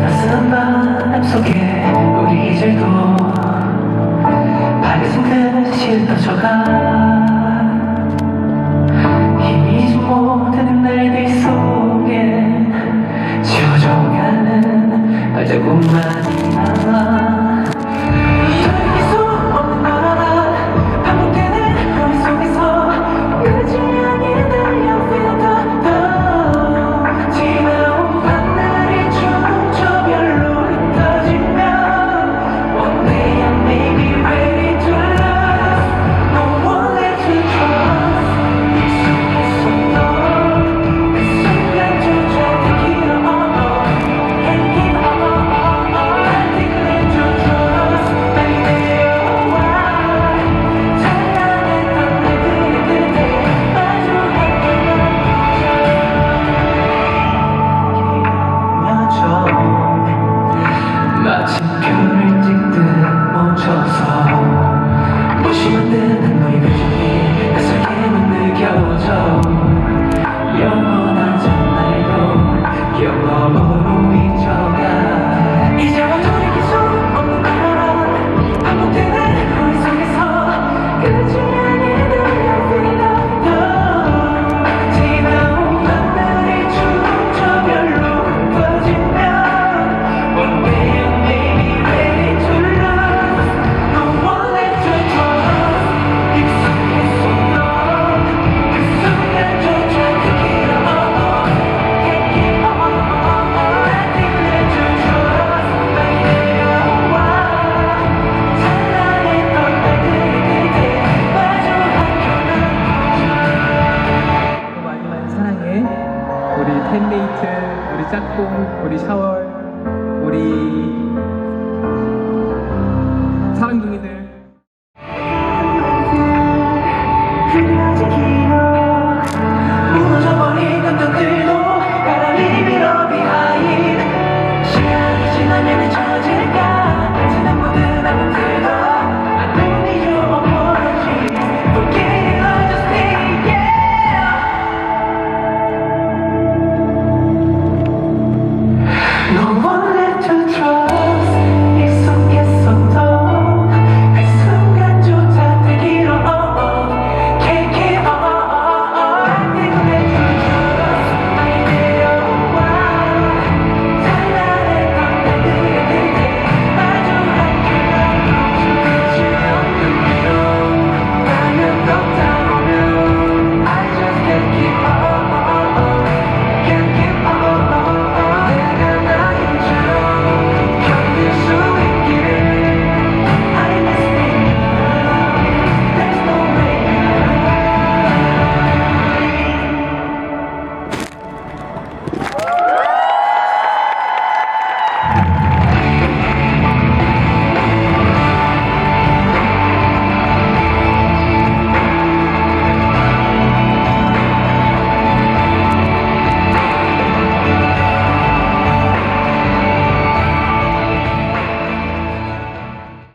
따스한 밤 속에 우리 이절도 발끝은 실터져가. 힘이 좀 모든 날들 속에 지워져가는 발자국만 짝꿍, 우리 샤월, 우리 사랑둥이들. 그려진 기억, 무너져버린 감정들.